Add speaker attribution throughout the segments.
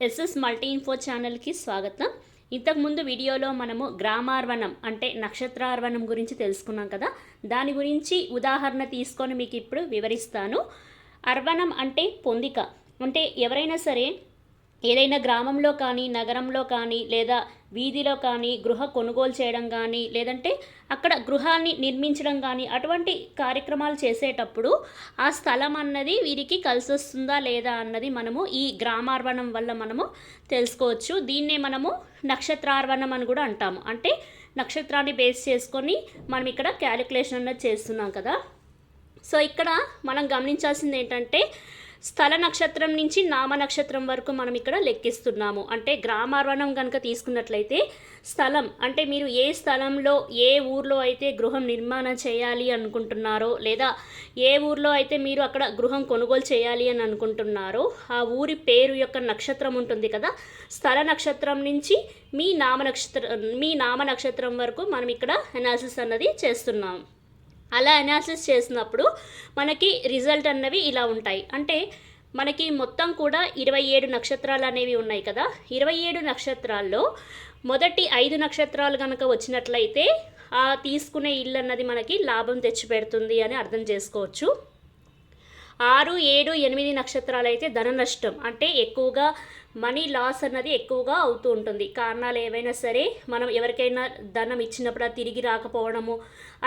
Speaker 1: SS multi info ఛానల్కి స్వాగతం. ఇంతకుముందు వీడియోలో మనము గ్రామార్వణం అంటే నక్షత్రార్వణం గురించి తెలుసుకున్నాం కదా. దాని గురించి ఉదాహరణ తీసుకొని మీకు ఇప్పుడు వివరిస్తాను. అర్వణం అంటే పొందిక. అంటే ఎవరైనా సరే ఏదైనా గ్రామంలో కానీ నగరంలో కానీ లేదా వీధిలో కానీ గృహ కొనుగోలు చేయడం కానీ లేదంటే అక్కడ గృహాన్ని నిర్మించడం కానీ అటువంటి కార్యక్రమాలు చేసేటప్పుడు ఆ స్థలం అన్నది వీరికి కలిసి వస్తుందా లేదా అన్నది మనము ఈ గ్రామార్వణం వల్ల మనము తెలుసుకోవచ్చు. దీన్నే మనము నక్షత్రార్వణం అని కూడా అంటాము. అంటే నక్షత్రాన్ని బేస్ చేసుకొని మనం ఇక్కడ క్యాలిక్యులేషన్ అన్నది చేస్తున్నాం కదా. సో ఇక్కడ మనం గమనించాల్సింది ఏంటంటే స్థల నక్షత్రం నుంచి నామ నక్షత్రం వరకు మనం ఇక్కడ లెక్కిస్తున్నాము. అంటే గ్రామార్వణం కనుక తీసుకున్నట్లయితే స్థలం అంటే మీరు ఏ స్థలంలో ఏ ఊర్లో అయితే గృహం నిర్మాణం చేయాలి అనుకుంటున్నారో లేదా ఏ ఊర్లో అయితే మీరు అక్కడ గృహం కొనుగోలు చేయాలి అని అనుకుంటున్నారో ఆ ఊరి పేరు యొక్క నక్షత్రం ఉంటుంది కదా స్థల నక్షత్రం నుంచి మీ నామ నక్షత్రం మీ నామ నక్షత్రం వరకు మనం ఇక్కడ అనాలిసిస్ అన్నది చేస్తున్నాం. అలా అనాలిసిస్ చేసినప్పుడు మనకి రిజల్ట్ అన్నవి ఇలా ఉంటాయి. అంటే మనకి మొత్తం కూడా ఇరవై ఏడు నక్షత్రాలు అనేవి ఉన్నాయి కదా. ఇరవై ఏడు నక్షత్రాల్లో మొదటి ఐదు నక్షత్రాలు కనుక వచ్చినట్లయితే ఆ తీసుకునే ఇల్లు అన్నది మనకి లాభం తెచ్చిపెడుతుంది అని అర్థం చేసుకోవచ్చు. ఆరు ఏడు ఎనిమిది నక్షత్రాలు అయితే ధన నష్టం అంటే ఎక్కువగా మనీ లాస్ అన్నది ఎక్కువగా అవుతూ ఉంటుంది. కారణాలు ఏవైనా సరే మనం ఎవరికైనా ధనం ఇచ్చినప్పుడు తిరిగి రాకపోవడము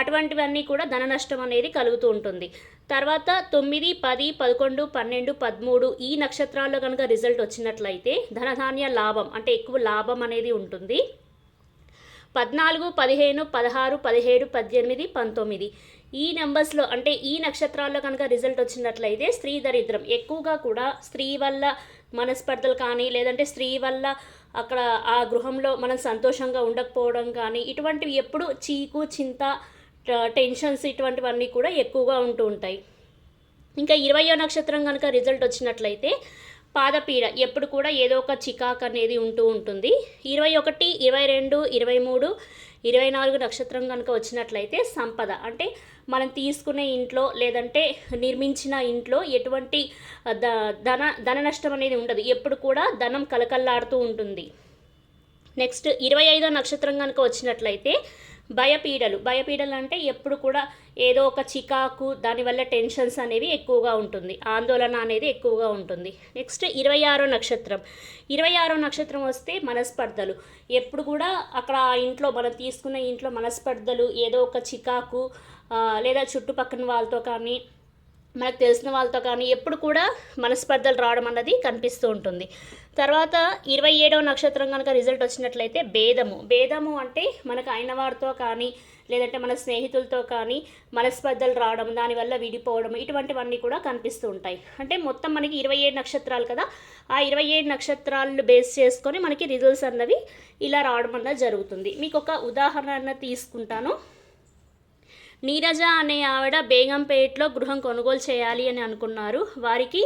Speaker 1: అటువంటివన్నీ కూడా ధన నష్టం అనేది కలుగుతూ ఉంటుంది. తర్వాత తొమ్మిది పది పదకొండు పన్నెండు పదమూడు ఈ నక్షత్రాల్లో కనుక రిజల్ట్ వచ్చినట్లయితే ధనధాన్య లాభం అంటే ఎక్కువ లాభం అనేది ఉంటుంది. పద్నాలుగు పదిహేను పదహారు పదిహేడు పద్దెనిమిది పంతొమ్మిది ఈ నెంబర్స్లో అంటే ఈ నక్షత్రాల్లో కనుక రిజల్ట్ వచ్చినట్లయితే స్త్రీ దరిద్రం. ఎక్కువగా కూడా స్త్రీ వల్ల మనస్పర్ధలు కానీ లేదంటే స్త్రీ వల్ల అక్కడ ఆ గృహంలో మనం సంతోషంగా ఉండకపోవడం కానీ ఇటువంటివి ఎప్పుడు చీకు చింత టెన్షన్స్ ఇటువంటివన్నీ కూడా ఎక్కువగా ఉంటూ ఉంటాయి. ఇంకా ఇరవయో నక్షత్రం కనుక రిజల్ట్ వచ్చినట్లయితే పాదపీడ ఎప్పుడు కూడా ఏదో ఒక చికాక్ అనేది ఉంటూ ఉంటుంది. ఇరవై ఒకటి ఇరవై రెండు ఇరవై మూడు ఇరవై నాలుగు నక్షత్రం కనుక వచ్చినట్లయితే సంపద. అంటే మనం తీసుకునే ఇంట్లో లేదంటే నిర్మించిన ఇంట్లో ఎటువంటి ద ధన ధన నష్టం అనేది ఉండదు. ఎప్పుడు కూడా ధనం కలకల్లాడుతూ ఉంటుంది. నెక్స్ట్ ఇరవై ఐదో నక్షత్రం కనుక వచ్చినట్లయితే భయపీడలు. భయపీడలు అంటే ఎప్పుడు కూడా ఏదో ఒక చికాకు దానివల్ల టెన్షన్స్ అనేవి ఎక్కువగా ఉంటుంది. ఆందోళన అనేది ఎక్కువగా ఉంటుంది. నెక్స్ట్ ఇరవై ఆరో నక్షత్రం. ఇరవై ఆరో నక్షత్రం వస్తే మనస్పర్ధలు. ఎప్పుడు కూడా అక్కడ ఆ ఇంట్లో మనం తీసుకున్న ఇంట్లో మనస్పర్ధలు ఏదో ఒక చికాకు లేదా చుట్టుపక్కన వాళ్ళతో కానీ మనకు తెలిసిన వాళ్ళతో కానీ ఎప్పుడు కూడా మనస్పర్ధలు రావడం అన్నది కనిపిస్తూ ఉంటుంది. తర్వాత ఇరవై ఏడవ నక్షత్రం కనుక రిజల్ట్ వచ్చినట్లయితే భేదము. భేదము అంటే మనకు అయిన వారితో కానీ లేదంటే మన స్నేహితులతో కానీ మనస్పర్ధలు రావడం దానివల్ల విడిపోవడం ఇటువంటివన్నీ కూడా కనిపిస్తూ ఉంటాయి. అంటే మొత్తం మనకి ఇరవై ఏడు నక్షత్రాలు కదా. ఆ ఇరవై ఏడు నక్షత్రాలను బేస్ చేసుకొని మనకి రిజల్ట్స్ అన్నవి ఇలా రావడం అన్నది జరుగుతుంది. మీకు ఒక ఉదాహరణ తీసుకుంటాను. నీరజ అనే ఆవిడ బేగంపేటలో గృహం కొనుగోలు చేయాలి అని అనుకున్నారు. వారికి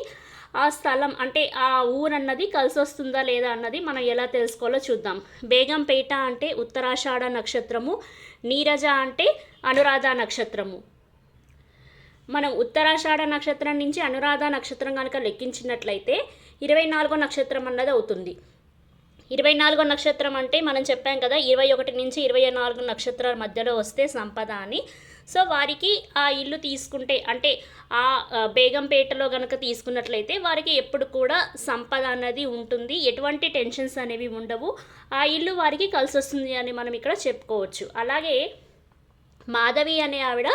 Speaker 1: ఆ స్థలం అంటే ఆ ఊరు అన్నది కలిసి వస్తుందా లేదా అన్నది మనం ఎలా తెలుసుకోవాలో చూద్దాం. బేగంపేట అంటే ఉత్తరాషాఢ నక్షత్రము నీరజ అంటే అనురాధ నక్షత్రము. మనం ఉత్తరాషాఢ నక్షత్రం నుంచి అనురాధ నక్షత్రం కనుక లెక్కించినట్లయితే ఇరవై నాలుగో నక్షత్రం అన్నది అవుతుంది. ఇరవై నాలుగో నక్షత్రం అంటే మనం చెప్పాం కదా ఇరవై ఒకటి నుంచి ఇరవై నాలుగు నక్షత్రాల మధ్యలో వస్తే సంపద అని. సో వారికి ఆ ఇల్లు తీసుకుంటే అంటే ఆ బేగంపేటలో కనుక తీసుకున్నట్లయితే వారికి ఎప్పుడు కూడా సంపద అన్నది ఉంటుంది. ఎటువంటి టెన్షన్స్ అనేవి ఉండవు. ఆ ఇల్లు వారికి కలిసి వస్తుంది అని మనం ఇక్కడ చెప్పుకోవచ్చు. అలాగే మాధవి అనే ఆవిడ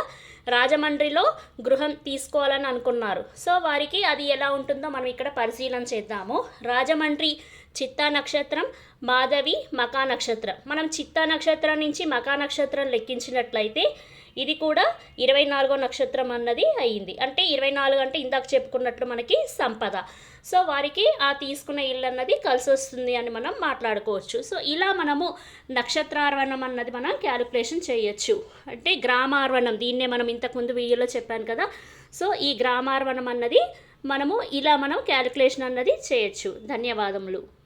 Speaker 1: రాజమండ్రిలో గృహం తీసుకోవాలని అనుకున్నారు. సో వారికి అది ఎలా ఉంటుందో మనం ఇక్కడ పరిశీలన చేద్దాము. రాజమండ్రి చిత్తా నక్షత్రం మాధవి మకా నక్షత్రం. మనం చిత్తా నక్షత్రం నుంచి మకా నక్షత్రం లెక్కించినట్లయితే ఇది కూడా ఇరవై నాలుగో నక్షత్రం అన్నది అయ్యింది అంటే ఇరవై నాలుగు అంటే ఇందాక చెప్పుకున్నట్లు మనకి సంపద. సో వారికి ఆ తీసుకున్న ఇల్లు అన్నది కలిసి వస్తుంది అని మనం మాట్లాడుకోవచ్చు. సో ఇలా మనము నక్షత్రార్వణం అన్నది మనం క్యాలిక్యులేషన్ చేయొచ్చు. అంటే గ్రామార్వణం దీన్నే మనం ఇంతకుముందు వీడియోలో చెప్పాను కదా. సో ఈ గ్రామార్వణం అన్నది మనము ఇలా మనం క్యాలిక్యులేషన్ అన్నది చేయొచ్చు. ధన్యవాదములు.